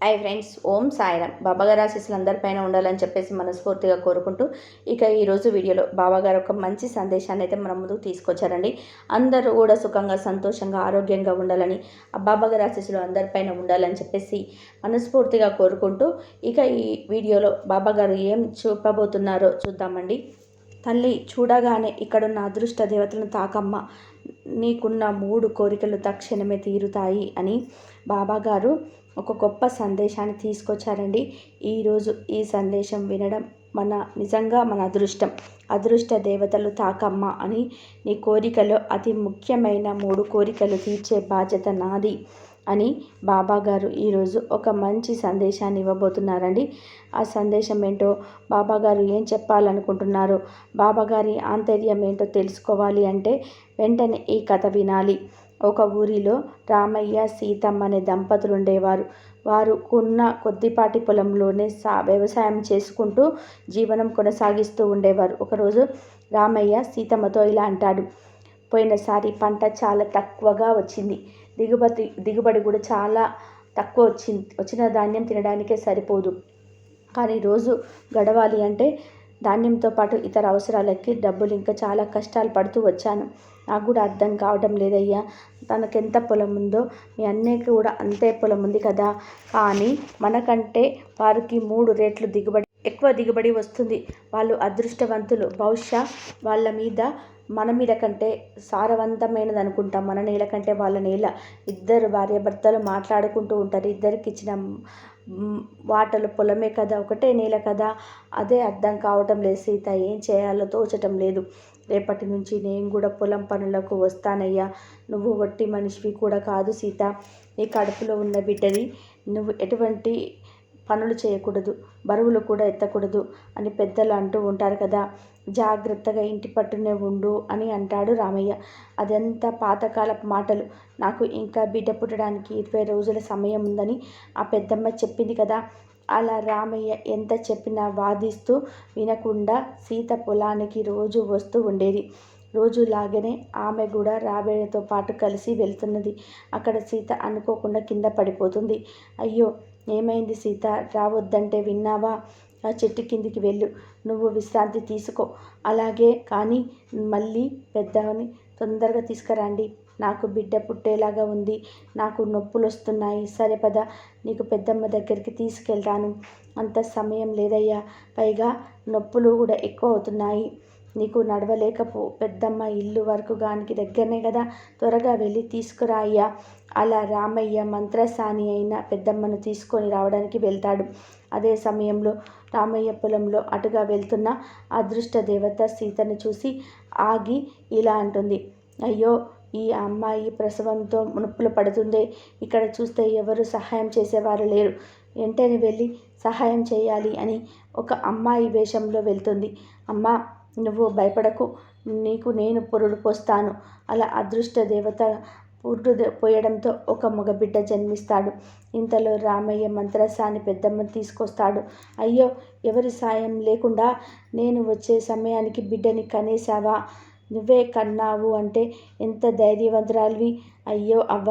I friends ఓం సాయిరామ్. బాబాగారు ఆశీస్సులు అందరిపైన ఉండాలని చెప్పేసి మనస్ఫూర్తిగా కోరుకుంటూ ఇక ఈరోజు వీడియోలో బాబాగారు ఒక మంచి సందేశాన్ని అయితే మన ముందుకు తీసుకొచ్చారండి. అందరూ కూడా సుఖంగా సంతోషంగా ఆరోగ్యంగా ఉండాలని ఆ బాబాగారు ఆశీస్సులు అందరిపైన ఉండాలని చెప్పేసి మనస్ఫూర్తిగా కోరుకుంటూ ఇక ఈ వీడియోలో బాబాగారు ఏం చూపబోతున్నారో చూద్దామండి. తల్లి చూడగానే ఇక్కడున్న అదృష్ట దేవతలను తాకమ్మ నీకున్న మూడు కోరికలు తక్షణమే తీరుతాయి అని బాబాగారు ఒక గొప్ప సందేశాన్ని తీసుకొచ్చారండి. ఈరోజు ఈ సందేశం వినడం మన నిజంగా మన అదృష్టం. అదృష్ట దేవతలు తాకమ్మ అని నీ కోరికలో అతి ముఖ్యమైన మూడు కోరికలు తీర్చే బాధ్యత నాది అని బాబాగారు ఈరోజు ఒక మంచి సందేశాన్ని ఇవ్వబోతున్నారండి. ఆ సందేశం ఏంటో బాబాగారు ఏం చెప్పాలనుకుంటున్నారు బాబాగారి ఆంతర్యం ఏంటో తెలుసుకోవాలి అంటే వెంటనే ఈ కథ వినాలి. ఒక ఊరిలో రామయ్య సీతమ్మ అనే దంపతులు ఉండేవారు. వారు కొన్న కొద్దిపాటి పొలంలోనే సా వ్యవసాయం చేసుకుంటూ జీవనం కొనసాగిస్తూ ఉండేవారు. ఒకరోజు రామయ్య సీతమ్మతో ఇలా అంటాడు పోయినసారి పంట చాలా తక్కువగా వచ్చింది. దిగుబడి దిగుబడి కూడా చాలా తక్కువ వచ్చింది. వచ్చిన ధాన్యం తినడానికే సరిపోదు. కానీ రోజు గడవాలి అంటే ధాన్యంతో పాటు ఇతర అవసరాలకి డబ్బులు ఇంకా చాలా కష్టాలు పడుతూ వచ్చాను. నాకు కూడా అర్థం కావడం లేదయ్యా. తనకెంత పొలం ఉందో మీ అన్నయ్యకి కూడా అంతే పొలం ఉంది కదా. కానీ మనకంటే వారికి మూడు రేట్లు దిగుబడి ఎక్కువ దిగుబడి వస్తుంది. వాళ్ళు అదృష్టవంతులు. బహుశా వాళ్ళ మీద మన మీద కంటే సారవంతమైనది అనుకుంటాం మన నేల కంటే వాళ్ళ నేల. ఇద్దరు భార్యాభర్తలు మాట్లాడుకుంటూ ఉంటారు. ఇద్దరికి ఇచ్చిన వాటలు పొలమే కదా ఒకటే నేల కదా అదే అర్థం కావటం లేదు. సీత ఏం చేయాలో తోచటం లేదు. రేపటి నుంచి నేను కూడా పొలం పనులకు వస్తానయ్యా. నువ్వు వట్టి మనిషివి కూడా కాదు సీత. నీ కడుపులో ఉన్న బిడ్డది నువ్వు ఎటువంటి పనులు చేయకూడదు బరువులు కూడా ఎత్తకూడదు అని పెద్దలు అంటూ ఉంటారు కదా. జాగ్రత్తగా ఇంటి పట్టునే ఉండు అని అంటాడు రామయ్య. అదంతా పాతకాలపు మాటలు. నాకు ఇంకా బిడ్డ పుట్టడానికి ఇరవై రోజుల సమయం ఉందని ఆ పెద్దమ్మ చెప్పింది కదా. అలా రామయ్య ఎంత చెప్పినా వాదిస్తూ వినకుండా సీత పొలానికి రోజు వస్తూ ఉండేది. రోజులాగానే ఆమె కూడా రాబేయతో పాటు కలిసి వెళ్తున్నది. అక్కడ సీత అనుకోకుండా కింద పడిపోతుంది. అయ్యో ఏమైంది సీత? రావద్దంటే విన్నావా? ఆ చెట్టు కిందికి వెళ్ళు. నువ్వు విశ్రాంతి తీసుకో. అలాగే కానీ మళ్ళీ పెద్దవని తొందరగా తీసుకురండి. నాకు బిడ్డ పుట్టేలాగా ఉంది. నాకు నొప్పులు వస్తున్నాయి సరే పద. నీకు పెద్దమ్మ దగ్గరికి తీసుకెళ్తాను. అంత సమయం లేదయ్యా. పైగా నొప్పులు కూడా ఎక్కువ అవుతున్నాయి. నీకు నడవలేకపో. పెద్దమ్మ ఇల్లు వరకు గానికి దగ్గరనే కదా. త్వరగా వెళ్ళి తీసుకురా అయ్యా. అలా రామయ్య మంత్రసాని అయిన పెద్దమ్మను తీసుకొని రావడానికి వెళ్తాడు. అదే సమయంలో రామయ్య పొలంలో అటుగా వెళ్తున్న అదృష్ట దేవత సీతను చూసి ఆగి ఇలా అంటుంది. అయ్యో ఈ అమ్మాయి ప్రసవంతో నొప్పులు పడుతుందే. ఇక్కడ చూస్తే ఎవరు సహాయం చేసేవారు లేరు. వెంటనే వెళ్ళి సహాయం చేయాలి అని ఒక అమ్మాయి వేషంలో వెళ్తుంది. అమ్మ నువ్వు భయపడకు. నీకు నేను పొరుడు పోస్తాను. అలా అదృష్ట దేవత పురుడు పోయడంతో ఒక మగబిడ్డ జన్మిస్తాడు. ఇంతలో రామయ్య మంత్రసాని పెద్దమ్మ తీసుకొస్తాడు. అయ్యో ఎవరి సాయం లేకుండా నేను వచ్చే సమయానికి బిడ్డని కనేసావా నువ్వే కన్నావు అంటే ఎంత ధైర్యవంతురాలివి? అయ్యో అవ్వ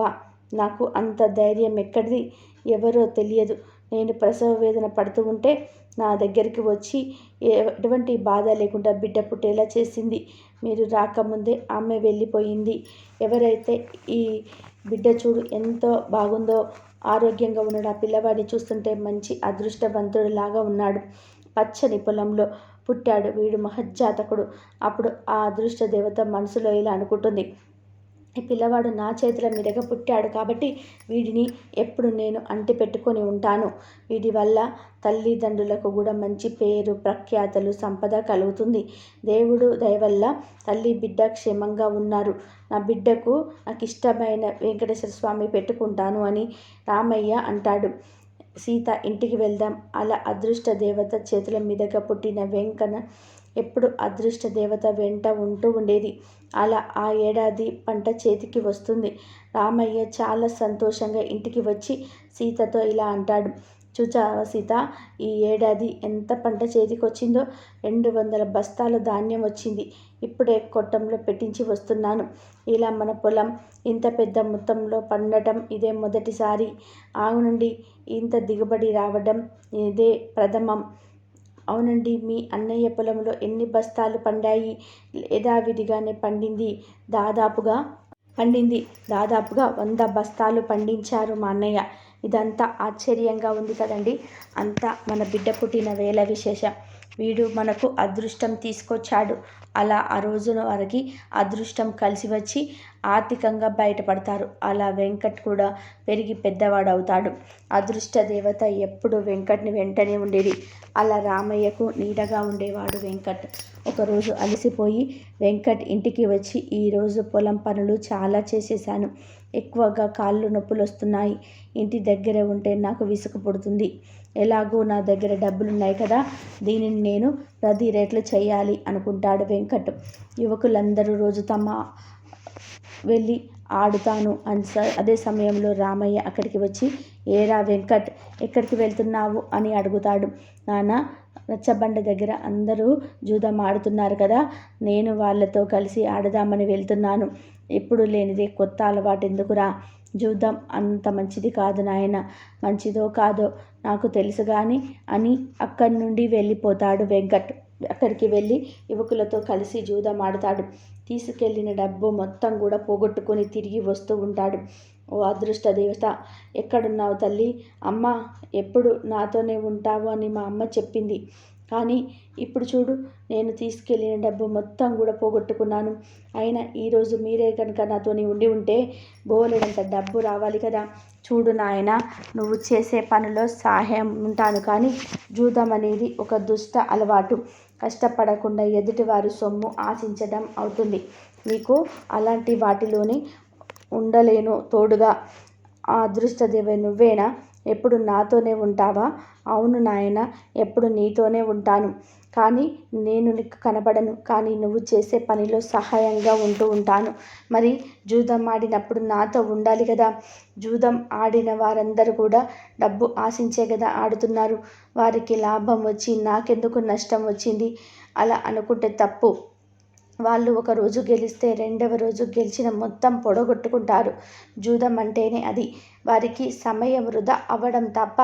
నాకు అంత ధైర్యం ఎక్కడిది? ఎవరో తెలియదు. నేను ప్రసవ వేదన పడుతూ ఉంటే నా దగ్గరికి వచ్చి ఎటువంటి బాధ లేకుండా బిడ్డ పుట్టేలా చేసింది. మీరు రాకముందే ఆమె వెళ్ళిపోయింది. ఎవరైతే ఈ బిడ్డ చూడు ఎంతో బాగుందో ఆరోగ్యంగా ఉన్నాడు ఆ పిల్లవాడిని చూస్తుంటే మంచి అదృష్టవంతుడిలాగా ఉన్నాడు. పచ్చని పొలంలో పుట్టాడు వీడు మహజ్జాతకుడు. అప్పుడు ఆ అదృష్ట దేవత మనసులో ఇలా అనుకుంటుంది. ఈ పిల్లవాడు నా చేతుల మీదుగా పుట్టాడు కాబట్టి వీడిని ఎప్పుడు నేను అంటి పెట్టుకొని ఉంటాను. వీడి వల్ల తల్లిదండ్రులకు కూడా మంచి పేరు ప్రఖ్యాతలు సంపద కలుగుతుంది. దేవుడు దయవల్ల తల్లి బిడ్డ క్షేమంగా ఉన్నారు. నా బిడ్డకు నాకు ఇష్టమైన వెంకటేశ్వర స్వామి పెట్టుకుంటాను అని రామయ్య అంటాడు. సీత ఇంటికి వెళ్దాం. అలా అదృష్ట దేవత చేతుల మీదుగా పుట్టిన వెంకన ఎప్పుడు అదృష్ట దేవత వెంట ఉంటూ ఉండేది. అలా ఆ ఏడాది పంట చేతికి వస్తుంది. రామయ్య చాలా సంతోషంగా ఇంటికి వచ్చి సీతతో ఇలా అంటాడు. చూచావా సీత ఈ ఏడాది ఎంత పంట చేతికి వచ్చిందో రెండు వందల బస్తాల ధాన్యం వచ్చింది. ఇప్పుడే కొట్టంలో పెట్టించి వస్తున్నాను. ఇలా మన పొలం ఇంత పెద్ద మొత్తంలో పండటం ఇదే మొదటిసారి. అవునండి ఇంత దిగుబడి రావడం ఇదే ప్రథమం. అవునండి మీ అన్నయ్య పొలంలో ఎన్ని బస్తాలు పండాయి? యథావిధిగానే పండింది. దాదాపుగా పండింది. దాదాపుగా వంద బస్తాలు పండించారు మా అన్నయ్య. ఇదంతా ఆశ్చర్యంగా ఉంది కదండి. అంతా మన బిడ్డ పుట్టిన వేళ విశేషం. వీడు మనకు అదృష్టం తీసుకొచ్చాడు. అలా ఆ రోజున వారికి అదృష్టం కలిసి వచ్చి ఆర్థికంగా బయటపడతారు. అలా వెంకట్ కూడా పెరిగి పెద్దవాడు అవుతాడు అదృష్ట దేవత ఎప్పుడు వెంకట్ని వెంటనే ఉండేది. అలా రామయ్యకు నీడగా ఉండేవాడు వెంకట్. ఒకరోజు అలసిపోయి వెంకట్ ఇంటికి వచ్చి ఈరోజు పొలం పనులు చాలా చేసేసాను ఎక్కువగా కాళ్ళు నొప్పులు వస్తున్నాయి ఇంటి దగ్గర ఉంటే నాకు విసుగు పుడుతుంది. ఎలాగో నా దగ్గర డబ్బులు ఉన్నాయి కదా దీనిని నేను ప్రతి రేట్లు చేయాలి అనుకుంటాడు వెంకట్. యువకులందరూ రోజు తమ వెళ్ళి ఆడుతాను అని అదే సమయంలో రామయ్య అక్కడికి వచ్చి ఏరా వెంకట్ ఎక్కడికి వెళ్తున్నావు? అని అడుగుతాడు. నాన్న రచ్చబండ దగ్గర అందరూ జూదం ఆడుతున్నారు కదా నేను వాళ్ళతో కలిసి ఆడదామని వెళ్తున్నాను. ఎప్పుడు లేనిదే కొత్త అలవాటు ఎందుకురా జూదం అంత మంచిది కాదు నాయన. మంచిదో కాదో నాకు తెలుసు కానీ అని అక్కడి నుండి వెళ్ళిపోతాడు వెంకట్. అక్కడికి వెళ్ళి యువకులతో కలిసి జూదం ఆడతాడు. తీసుకెళ్ళిన డబ్బు మొత్తం కూడా పోగొట్టుకొని తిరిగి వస్తూ ఉంటాడు. ఓ అదృష్ట దేవత! ఎక్కడున్నావు తల్లి? అమ్మ ఎప్పుడు నాతోనే ఉంటావు అని మా అమ్మ చెప్పింది. కానీ ఇప్పుడు చూడు నేను తీసుకెళ్ళిన డబ్బు మొత్తం కూడా పోగొట్టుకున్నాను. అయినా ఈరోజు మీరే కనుక నాతోని ఉండి ఉంటే బోలెడంత డబ్బు రావాలి కదా. చూడు నాయన నువ్వు చేసే పనిలో సహాయం ఉంటాను కానీ జూదం అనేది ఒక దుష్ట అలవాటు. కష్టపడకుండా ఎదుటివారి సొమ్ము ఆశించడం అవుతుంది. నీకు అలాంటి వాటిలోని ఉండలేను తోడుగా. ఆ అదృష్టదేవి నువ్వేనా? ఎప్పుడు నాతోనే ఉంటావా? అవును నాయన ఎప్పుడు నీతోనే ఉంటాను. కానీ నేను నీకు కనబడను. కానీ నువ్వు చేసే పనిలో సహాయంగా ఉంటూ ఉంటాను. మరి జూదం ఆడినప్పుడు నాతో ఉండాలి కదా జూదం ఆడిన వారందరూ కూడా డబ్బు ఆశించే కదా ఆడుతున్నారు. వారికి లాభం వచ్చి నాకెందుకు నష్టం వచ్చింది? అలా అనుకుంటే తప్పు. వాళ్ళు ఒక రోజు గెలిస్తే రెండవ రోజు గెలిచిన మొత్తం పొడగొట్టుకుంటారు. జూదం అంటేనే అది. వారికి సమయం వృధా అవ్వడం తప్ప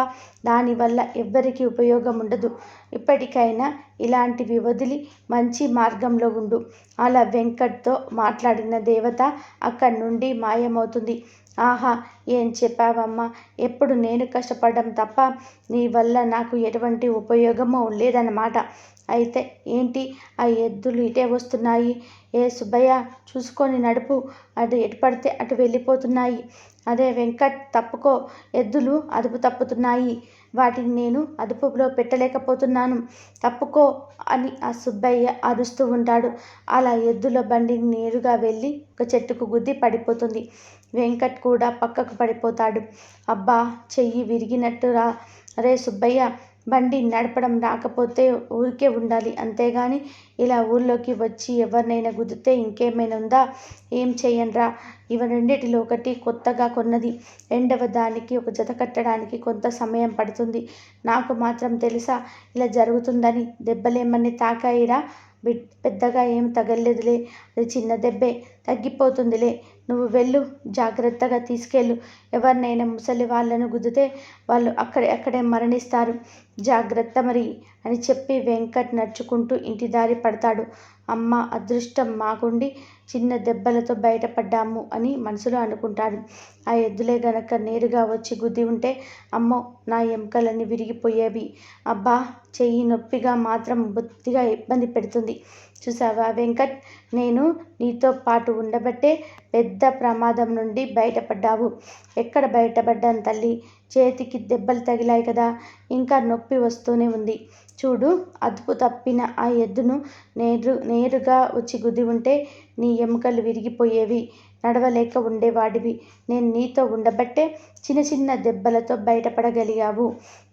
దానివల్ల ఎవ్వరికీ ఉపయోగం ఉండదు. ఇప్పటికైనా ఇలాంటివి వదిలి మంచి మార్గంలో ఉండు. అలా వెంకట్తో మాట్లాడిన దేవత అక్కడి నుండి మాయమవుతుంది. ఆహా ఏం చెప్పావమ్మా? ఎప్పుడు నేను కష్టపడడం తప్ప నీ వల్ల నాకు ఎటువంటి ఉపయోగము లేదన్నమాట. అయితే ఏంటి? ఆ ఎద్దులు ఇటే వస్తున్నాయి. ఏ సుబ్బయ్య చూసుకొని నడుపు. అటు ఎటు పడితే అటు వెళ్ళిపోతున్నాయి. అదే వెంకట్ తప్పుకో. ఎద్దులు అదుపు తప్పుతున్నాయి. వాటిని నేను అదుపులో పెట్టలేకపోతున్నాను. తప్పుకో అని ఆ సుబ్బయ్య అరుస్తూ ఉంటాడు. అలా ఎద్దుల బండిని నేరుగా వెళ్ళి ఒక చెట్టుకు గుద్ది పడిపోతుంది. వెంకట్ కూడా పక్కకు పడిపోతాడు. అబ్బా చెయ్యి విరిగినట్టురా అరే సుబ్బయ్య బండి నడపడం రాకపోతే ఊరికే ఉండాలి. అంతేగాని ఇలా ఊర్లోకి వచ్చి ఎవరినైనా గుద్దితే ఇంకేమైనా ఉందా? ఏం చేయండిరా ఇవి రెండిటిలో ఒకటి కొత్తగా కొన్నది. రెండవ దానికి ఒక జత కట్టడానికి కొంత సమయం పడుతుంది. నాకు మాత్రం తెలుసా ఇలా జరుగుతుందని. దెబ్బలేమన్నీ తాకాయిరా. పెద్దగా ఏం తగలేదులే అది చిన్న దెబ్బే. తగ్గిపోతుందిలే. నువ్వు వెళ్ళు జాగ్రత్తగా తీసుకెళ్ళు. ఎవరినైనా ముసలి వాళ్ళను గుద్దితే వాళ్ళు అక్కడే అక్కడే మరణిస్తారు. జాగ్రత్త మరి అని చెప్పి వెంకట్ నడుచుకుంటూ ఇంటి దారి పడతాడు. అమ్మ అదృష్టం మాకుండి చిన్న దెబ్బలతో బయటపడ్డాము అని మనసులో అనుకుంటాడు. ఆ ఎద్దులే గనక నేరుగా వచ్చి గుద్ది ఉంటే అమ్మో నా ఎముకలన్నీ విరిగిపోయేవి. అబ్బా చెయ్యి నొప్పిగా మాత్రం బొత్తిగా ఇబ్బంది పెడుతుంది. చూసావా వెంకట్? నేను నీతో పాటు ఉండబట్టే పెద్ద ప్రమాదం నుండి బయటపడ్డావు. ఎక్కడ బయటపడ్డాను తల్లి? చేతికి దెబ్బలు తగిలాయి కదా. ఇంకా నొప్పి వస్తూనే ఉంది. చూడు అదుపు తప్పిన ఆ ఎద్దును నేరు నేరుగా వచ్చి గుద్ది ఉంటే నీ ఎముకలు విరిగిపోయేవి. నడవలేక ఉండేవాడివి. నేను నీతో ఉండబట్టే చిన్న చిన్న దెబ్బలతో బయటపడగలిగావు.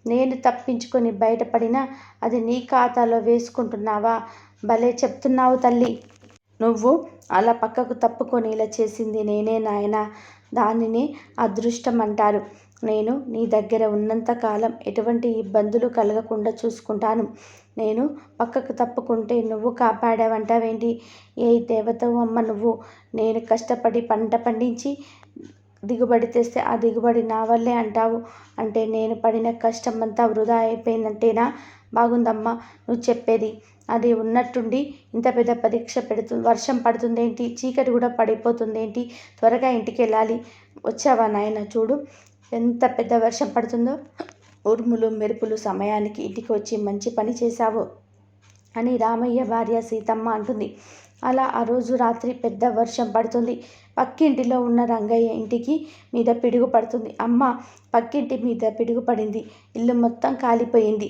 నేను తప్పించుకొని బయటపడినా అది నీ ఖాతాలో వేసుకుంటున్నావా? భలే చెప్తున్నావు తల్లి! నువ్వు అలా పక్కకు తప్పుకొని ఇలా చేసింది నేనే నాయన. దానిని అదృష్టం అంటారు నేను నీ దగ్గర ఉన్నంత కాలం ఎటువంటి ఇబ్బందులు కలగకుండా చూసుకుంటాను. నేను పక్కకు తప్పుకుంటే నువ్వు కాపాడావంటావేంటి? ఏ దేవతవు అమ్మ నువ్వు? నేను కష్టపడి పంట పండించి దిగుబడి తెస్తే ఆ దిగుబడి నా వల్లే అంటావు. అంటే నేను పడిన కష్టం అంతా వృధా అయిపోయిందంటేనా? బాగుందమ్మా నువ్వు చెప్పేది. అది ఉన్నట్టుండి ఇంత పెద్ద పరీక్ష పెడుతుంది వర్షం పడుతుందేంటి? చీకటి కూడా పడిపోతుందేంటి? త్వరగా ఇంటికి వెళ్ళాలి. వచ్చావా నాయన? చూడు. ఎంత పెద్ద వర్షం పడుతుందో. ఉరుములు మెరుపులు సమయానికి ఇంటికి వచ్చి మంచి పని చేశావు అని రామయ్య భార్య సీతమ్మ అంటుంది. అలా ఆ రోజు రాత్రి పెద్ద వర్షం పడుతుంది. పక్కింటిలో ఉన్న రంగయ్య ఇంటికి మీద పిడుగు పడుతుంది. అమ్మ పక్కింటి మీద పిడుగు పడింది. ఇల్లు మొత్తం కాలిపోయింది.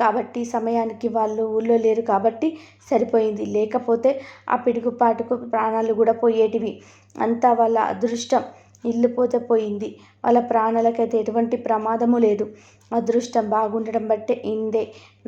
కాబట్టి సమయానికి వాళ్ళు ఊళ్ళో లేరు కాబట్టి సరిపోయింది. లేకపోతే ఆ పిడుగుపాటుకు ప్రాణాలు కూడా పోయేటివి. అంతా వాళ్ళ అదృష్టం. ఇల్లు పోతే పోయింది. వాళ్ళ ప్రాణాలకైతే ఎటువంటి ప్రమాదము లేదు. అదృష్టం బాగుండడం బట్టే ఇందే.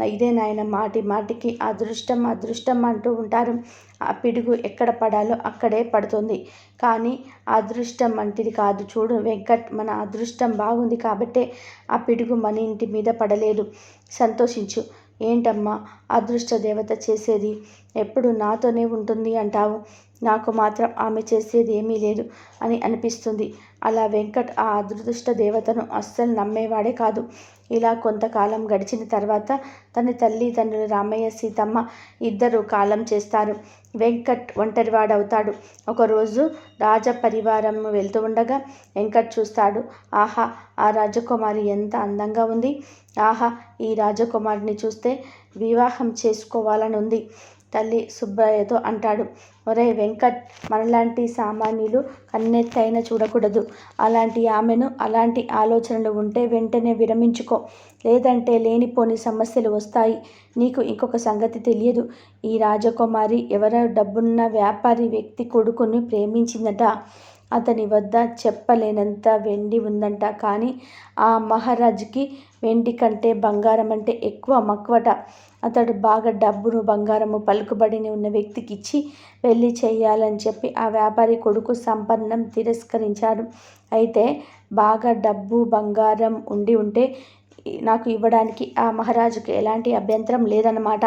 ఇదే నాయన మాటి మాటికి అదృష్టం అదృష్టం అంటూ ఉంటారు. ఆ పిడుగు ఎక్కడ పడాలో అక్కడే పడుతుంది. కానీ అదృష్టం వంటిది కాదు. చూడు వెంకట్ మన అదృష్టం బాగుంది కాబట్టే ఆ పిడుగు మన ఇంటి మీద పడలేదు. సంతోషించు. ఏంటమ్మా అదృష్ట దేవత చేసేది? ఎప్పుడు నాతోనే ఉంటుంది అంటావు. నాకు మాత్రం ఆమె చేసేది ఏమీ లేదు అని అనిపిస్తుంది. అలా వెంకట్ ఆ అదృష్ట దేవతను అస్సలు నమ్మేవాడే కాదు. ఇలా కొంతకాలం గడిచిన తర్వాత తన తల్లిదండ్రులు రామయ్య సీతమ్మ ఇద్దరు కాలం చేస్తారు. వెంకట్ ఒంటరివాడవుతాడు. ఒకరోజు రాజ పరివారం వెళ్తూ ఉండగా వెంకట్ చూస్తాడు ఆహా ఆ రాజకుమారి ఎంత అందంగా ఉంది. ఆహా ఈ రాజకుమారిని చూస్తే వివాహం చేసుకోవాలని ఉంది. తల్లి సుబ్బయ్యతో అంటాడు ఒరే వెంకట్ మనలాంటి సామాన్యులు కన్నెత్తైన చూడకూడదు. అలాంటి ఆమెను అలాంటి ఆలోచనలు ఉంటే వెంటనే విరమించుకో. లేదంటే లేనిపోని సమస్యలు వస్తాయి. నీకు ఇంకొక సంగతి తెలియదు. ఈ రాజకుమారి ఎవరో డబ్బున్న వ్యాపారి వ్యక్తి కొడుకుని ప్రేమించిందట. అతని వద్ద చెప్పలేనంత వెండి ఉందంట. కానీ ఆ మహారాజుకి వెండి కంటే బంగారం అంటే ఎక్కువ మక్కువట. అతడు బాగా డబ్బును బంగారము పలుకుబడిని ఉన్న వ్యక్తికి ఇచ్చి పెళ్ళి చేయాలని చెప్పి ఆ వ్యాపారి కొడుకు సంపన్నం తిరస్కరించాడు. అయితే బాగా డబ్బు బంగారం ఉండి ఉంటే నాకు ఇవ్వడానికి ఆ మహారాజుకి ఎలాంటి అభ్యంతరం లేదన్నమాట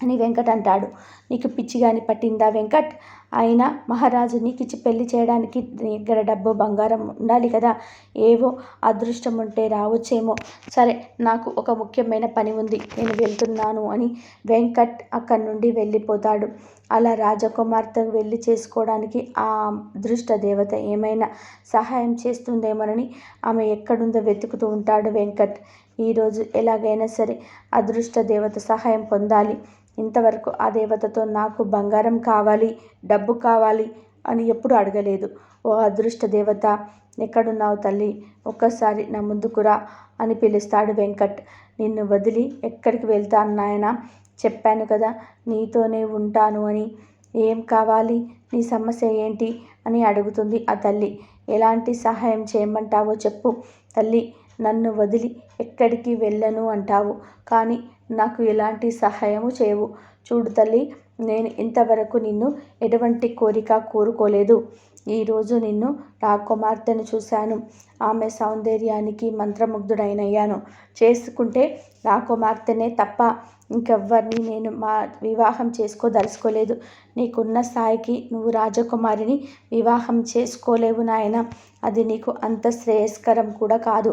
అని వెంకట్ అంటాడు. నీకు పిచ్చి కానీ పట్టిందా వెంకట్? ఆయన మహారాజు నీకు ఇచ్చి పెళ్ళి చేయడానికి దగ్గర డబ్బు బంగారం ఉండాలి కదా? ఏవో అదృష్టం ఉంటే రావచ్చేమో. సరే నాకు ఒక ముఖ్యమైన పని ఉంది. నేను వెళ్తున్నాను అని వెంకట్ అక్కడి నుండి వెళ్ళిపోతాడు. అలా రాజకుమార్తె వెళ్ళి చేసుకోవడానికి ఆ అదృష్ట దేవత ఏమైనా సహాయం చేస్తుందేమోనని ఆమె ఎక్కడుందో వెతుకుతూ ఉంటాడు వెంకట్. ఈరోజు ఎలాగైనా సరే అదృష్ట దేవత సహాయం పొందాలి. ఇంతవరకు ఆ దేవతతో నాకు బంగారం కావాలి డబ్బు కావాలి అని ఎప్పుడు అడగలేదు. ఓ అదృష్ట దేవత ఎక్కడున్నావు తల్లి? ఒక్కసారి నా ముందుకురా అని పిలుస్తాడు వెంకట్. నిన్ను వదిలి ఎక్కడికి వెళ్తాను నాయన? చెప్పాను కదా నీతోనే ఉంటాను అని. ఏం కావాలి? నీ సమస్య ఏంటి? అని అడుగుతుంది ఆ తల్లి. ఎలాంటి సహాయం చేయమంటావో చెప్పు తల్లి. నన్ను వదిలి ఎక్కడికి వెళ్ళను అంటావు. కానీ నాకు ఎలాంటి సహాయము చేయవు. చూడు తల్లి నేను ఇంతవరకు నిన్ను ఎటువంటి కోరిక కోరుకోలేదు. ఈరోజు నిన్ను రాకుమార్తెను చూశాను. ఆమె సౌందర్యానికి మంత్రముగ్ధుడైనయ్యాను. చేసుకుంటే రాకుమార్తెనే తప్ప ఇంకెవ్వరిని నేను మా వివాహం చేసుకోదలుచుకోలేదు. నీకున్న స్థాయికి నువ్వు రాజకుమారిని వివాహం చేసుకోలేవు నాయన. అది నీకు అంత శ్రేయస్కరం కూడా కాదు.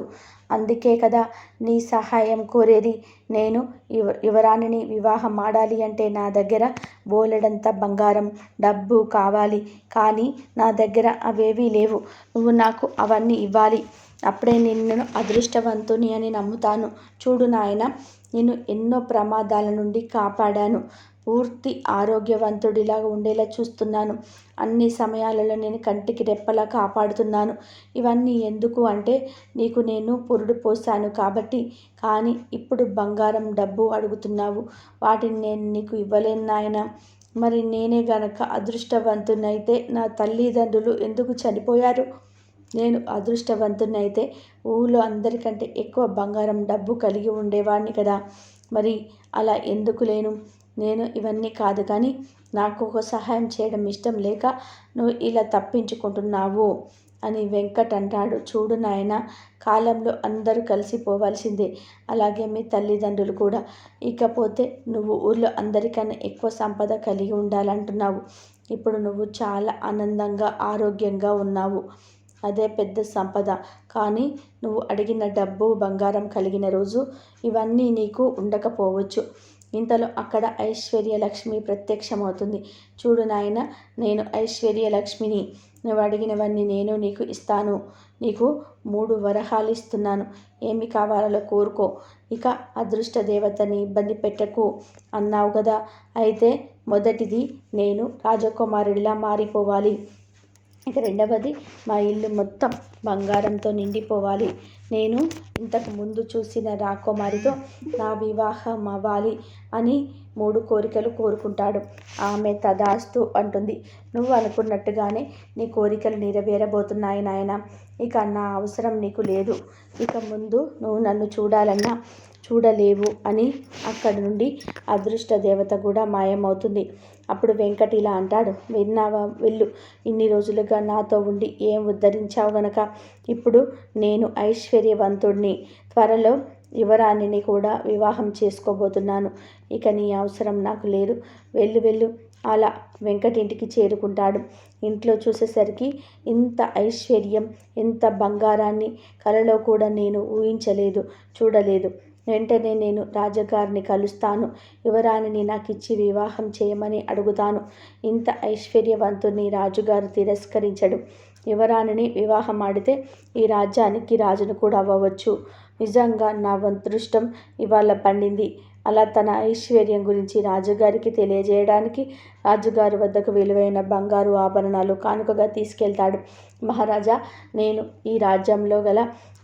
అందుకే కదా నీ సహాయం కోరేది. నేను యువ యువరాణిని వివాహం ఆడాలి అంటే నా దగ్గర బోలెడంత బంగారం డబ్బు కావాలి. కానీ నా దగ్గర అవేవీ లేవు. నువ్వు నాకు అవన్నీ ఇవ్వాలి. అప్పుడే నిన్ను అదృష్టవంతుని అని నమ్ముతాను. చూడు నాయన నేను ఎన్నో ప్రమాదాల నుండి కాపాడాను. పూర్తి ఆరోగ్యవంతుడిలాగా ఉండేలా చూస్తున్నాను. అన్ని సమయాలలో నేను కంటికి రెప్పలా కాపాడుతున్నాను. ఇవన్నీ ఎందుకు అంటే నీకు నేను పురుడు పోసాను కాబట్టి. కానీ ఇప్పుడు బంగారం డబ్బు అడుగుతున్నావు. వాటిని నేను నీకు ఇవ్వలేను నాయన. మరి నేనే గనక అదృష్టవంతునైతే నా తల్లిదండ్రులు ఎందుకు చనిపోయారు? నేను అదృష్టవంతునైతే ఊళ్ళో అందరికంటే ఎక్కువ బంగారం డబ్బు కలిగి ఉండేవాడిని కదా. మరి అలా ఎందుకు లేను? నేను ఇవన్నీ కాదు కానీ నాకు ఒక సహాయం చేయడం ఇష్టం లేక నువ్వు ఇలా తప్పించుకుంటున్నావు అని వెంకట్ అంటాడు. చూడు నాయన కాలంలో అందరూ కలిసిపోవాల్సిందే అలాగే మీ తల్లిదండ్రులు కూడా. ఇకపోతే నువ్వు ఊర్లో అందరికన్నా ఎక్కువ సంపద కలిగి ఉండాలంటున్నావు. ఇప్పుడు నువ్వు చాలా ఆనందంగా ఆరోగ్యంగా ఉన్నావు. అదే పెద్ద సంపద. కానీ నువ్వు అడిగిన డబ్బు బంగారం కలిగిన రోజు ఇవన్నీ నీకు ఉండకపోవచ్చు. ఇంతలో అక్కడ ఐశ్వర్యలక్ష్మి ప్రత్యక్షమవుతుంది. చూడు నాయన నేను ఐశ్వర్యలక్ష్మిని. నువ్వు అడిగినవన్నీ నేను నీకు ఇస్తాను. నీకు మూడు వరహాలు ఇస్తున్నాను. ఏమి కావాలో కోరుకో. ఇక అదృష్ట దేవతని ఇబ్బంది పెట్టకు అన్నావు కదా అయితే మొదటిది నేను రాజకుమారుడిలా మారిపోవాలి. ఇక రెండవది మా ఇల్లు మొత్తం బంగారంతో నిండిపోవాలి. నేను ఇంతకు ముందు చూసిన రాకుమారితో నా వివాహం అవ్వాలి అని మూడు కోరికలు కోరుకుంటాడు. ఆమె తదాస్తు అంటుంది నువ్వు అనుకున్నట్టుగానే నీ కోరికలు నెరవేరబోతున్నాయి నాయన. ఇక నా అవసరం నీకు లేదు. ఇక ముందు నువ్వు నన్ను చూడాలన్నా చూడలేవు అని అక్కడి నుండి అదృష్ట దేవత కూడా మాయమవుతుంది. అప్పుడు వెంకట్ ఇలా అంటాడు విన్నావా వెళ్ళు ఇన్ని రోజులుగా నాతో ఉండి ఏం ఉద్ధరించావు గనక? ఇప్పుడు నేను ఐశ్వర్యవంతుడిని త్వరలో యువరాణిని కూడా వివాహం చేసుకోబోతున్నాను. ఇక నీ అవసరం నాకు లేదు. వెళ్ళు వెళ్ళు. అలా వెంకటింటికి చేరుకుంటాడు. ఇంట్లో చూసేసరికి ఇంత ఐశ్వర్యం ఇంత బంగారాన్ని కలలో కూడా నేను ఊహించలేదు చూడలేదు. వెంటనే నేను రాజగారిని కలుస్తాను. యువరాణిని నాకు ఇచ్చి వివాహం చేయమని అడుగుతాను. ఇంత ఐశ్వర్యవంతుని రాజుగారు తిరస్కరించడు. యువరాణిని వివాహం ఆడితే ఈ రాజ్యానికి రాజును కూడా అవ్వవచ్చు. నిజంగా నా వంతృష్టం ఇవాళ పండింది. అలా తన ఐశ్వర్యం గురించి రాజుగారికి తెలియజేయడానికి రాజుగారి వద్దకు విలువైన బంగారు ఆభరణాలు కానుకగా తీసుకెళ్తాడు. మహారాజా నేను ఈ రాజ్యంలో గల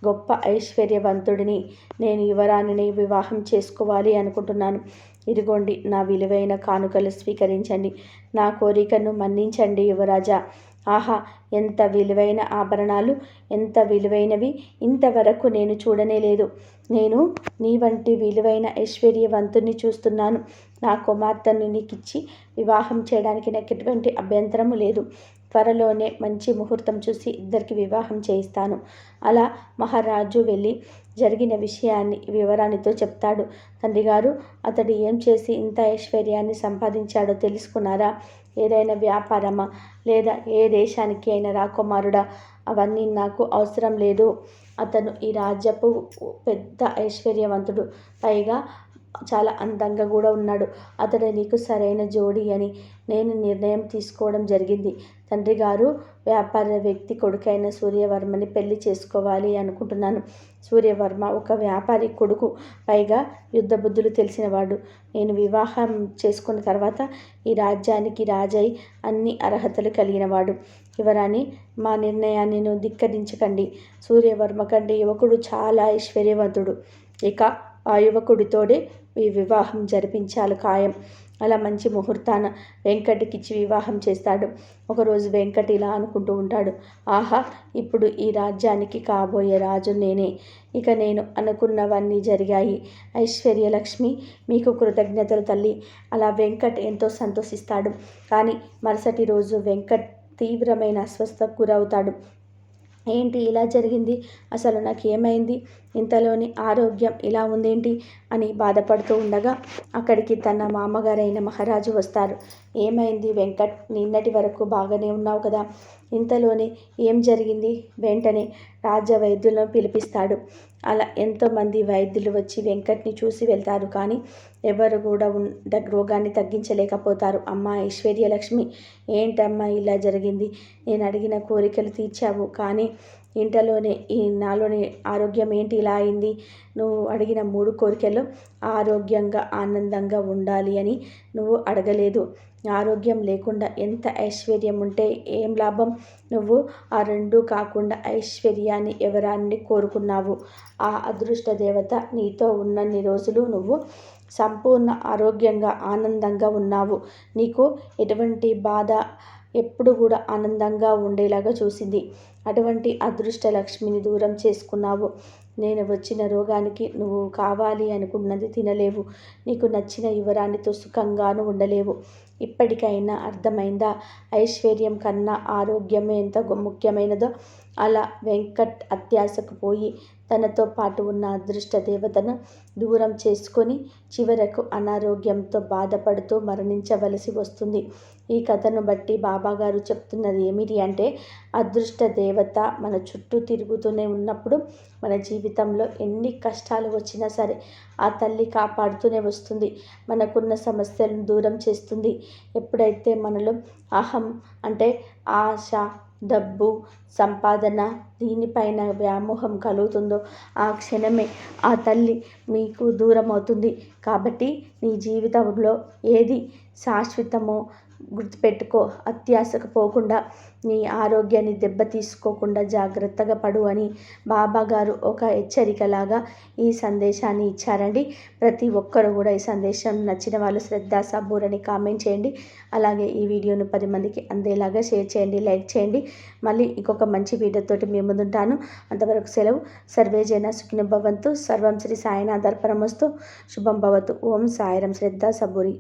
గొప్ప ఐశ్వర్యవంతుడిని నేను యువరాణిని వివాహం చేసుకోవాలి అనుకుంటున్నాను. ఇదిగోండి నా విలువైన కానుకలు స్వీకరించండి. నా కోరికను మన్నించండి యువరాజా. ఆహా ఎంత విలువైన ఆభరణాలు ఎంత విలువైనవి ఇంతవరకు నేను చూడనే లేదు. నేను నీ వంటి విలువైన ఐశ్వర్యవంతుని చూస్తున్నాను. నా కుమార్తెను నీకిచ్చి వివాహం చేయడానికి నాకు ఎటువంటి అభ్యంతరము లేదు. త్వరలోనే మంచి ముహూర్తం చూసి ఇద్దరికి వివాహం చేయిస్తాను. అలా మహారాజు వెళ్ళి జరిగిన విషయాన్ని వివరానితో చెప్తాడు. తండ్రి గారు అతడు ఏం చేసి ఇంత ఐశ్వర్యాన్ని సంపాదించాడో తెలుసుకున్నారా? ఏదైనా వ్యాపారమా? లేదా ఏ దేశానికి అయినా రాకుమారుడా అవన్నీ నాకు అవసరం లేదు. అతను ఈ రాజ్యపు పెద్ద ఐశ్వర్యవంతుడు. పైగా చాలా అందంగా కూడా ఉన్నాడు. అతడు నీకు సరైన జోడి అని నేను నిర్ణయం తీసుకోవడం జరిగింది. తండ్రి గారు వ్యాపార వ్యక్తి కొడుకైన సూర్యవర్మని పెళ్ళి చేసుకోవాలి అనుకుంటున్నాను. సూర్యవర్మ ఒక వ్యాపారి కొడుకు పైగా యుద్ధ బుద్ధులు తెలిసినవాడు. నేను వివాహం చేసుకున్న తర్వాత ఈ రాజ్యానికి రాజై అన్ని అర్హతలు కలిగినవాడు. యువరాణి మా నిర్ణయాన్ని ధిక్కరించకండి. సూర్యవర్మ కంటే యువకుడు చాలా ఐశ్వర్యవంతుడు. ఇక ఆ యువకుడితోడే ఈ వివాహం జరిపించాలి ఖాయం. అలా మంచి ముహూర్తాన వెంకటికిచ్చి వివాహం చేస్తాడు. ఒకరోజు వెంకట్ ఇలా అనుకుంటూ ఉంటాడు. ఆహా ఇప్పుడు ఈ రాజ్యానికి కాబోయే రాజు నేనే. ఇక నేను అనుకున్నవన్నీ జరిగాయి. ఐశ్వర్యలక్ష్మి మీకు కృతజ్ఞతలు తల్లి. అలా వెంకట్ ఎంతో సంతోషిస్తాడు. కానీ మరుసటి రోజు వెంకట్ తీవ్రమైన అస్వస్థకు గురవుతాడు. ఏంటి ఇలా జరిగింది? అసలు నాకు ఏమైంది ఇంతలోని ఆరోగ్యం ఇలా ఉందేంటి? అని బాధపడుతూ ఉండగా అక్కడికి తన మామగారైన మహారాజు వస్తారు. ఏమైంది వెంకట్? నిన్నటి వరకు బాగానే ఉన్నావు కదా. ఇంతలోనే ఏం జరిగింది? వెంటనే రాజ్య వైద్యులను పిలిపిస్తాడు. అలా ఎంతోమంది వైద్యులు వచ్చి వెంకట్ని చూసి వెళ్తారు కానీ ఎవరు కూడా ఉండ రోగాన్ని తగ్గించలేకపోతారు. అమ్మ ఐశ్వర్యలక్ష్మి ఏంటమ్మా ఇలా జరిగింది? నేను అడిగిన కోరికలు తీర్చావు కానీ ఇంటలోనే ఈ నాలోని ఆరోగ్యం ఏంటి? ఇలా అయింది. నువ్వు అడిగిన మూడు కోరికలు ఆరోగ్యంగా ఆనందంగా ఉండాలి అని నువ్వు అడగలేదు. ఆరోగ్యం లేకుండా ఎంత ఐశ్వర్యం ఉంటే ఏం లాభం? నువ్వు ఆ రెండు కాకుండా ఐశ్వర్యాన్ని ఎవరాన్ని కోరుకున్నావు? ఆ అదృష్ట దేవత నీతో ఉన్నన్ని రోజులు నువ్వు సంపూర్ణ ఆరోగ్యంగా ఆనందంగా ఉన్నావు. నీకు ఎటువంటి బాధ ఎప్పుడు కూడా ఆనందంగా ఉండేలాగా చూసింది. అటువంటి అదృష్ట లక్ష్మిని దూరం చేసుకున్నావు. నేను వచ్చిన రోగానికి నువ్వు కావాలి అనుకున్నది తినలేవు. నీకు నచ్చిన యువరానితో సుఖంగాను ఉండలేవు. ఇప్పటికైనా అర్థమైందా? ఐశ్వర్యం కన్నా ఆరోగ్యమే ఎంత ముఖ్యమైనదో? అలా వెంకట్ అత్యాశకు పోయి తనతో పాటు ఉన్న అదృష్ట దేవతను దూరం చేసుకొని చివరకు అనారోగ్యంతో బాధపడుతూ మరణించవలసి వస్తుంది. ఈ కథను బట్టి బాబాగారు చెప్తున్నది ఏమిటి అంటే అదృష్ట దేవత మన చుట్టూ తిరుగుతూనే ఉన్నప్పుడు మన జీవితంలో ఎన్ని కష్టాలు వచ్చినా సరే ఆ తల్లి కాపాడుతూనే వస్తుంది. మనకున్న సమస్యలను దూరం చేస్తుంది. ఎప్పుడైతే మనలో అహం అంటే ఆశ డబ్బు సంపాదన దీనిపైన వ్యామోహం కలుగుతుందో ఆ క్షణమే ఆ తల్లి మీకు దూరం అవుతుంది కాబట్టి నీ జీవితంలో ఏది శాశ్వతమో గుర్తుపెట్టుకో అత్యాశకు పోకుండా నీ ఆరోగ్యాన్ని దెబ్బతీసుకోకుండా జాగ్రత్తగా పడు అని బాబా గారు ఒక హెచ్చరికలాగా ఈ సందేశాన్ని ఇచ్చారండి. ప్రతి ఒక్కరు కూడా ఈ సందేశం నచ్చిన వాళ్ళు శ్రద్ధ సబూర్ అని కామెంట్ చేయండి. అలాగే ఈ వీడియోను పది మందికి అందేలాగా షేర్ చేయండి లైక్ చేయండి. మళ్ళీ ఇంకొక మంచి వీడియోతోటి మీ ముందుంటాను. అంతవరకు సెలవు. సర్వే జన సుఖిన భవంతు. సర్వం శ్రీ సాయినాథర్పణమస్తు శుభం భవతు. ఓం సాయిరం. శ్రద్ధ సబూరి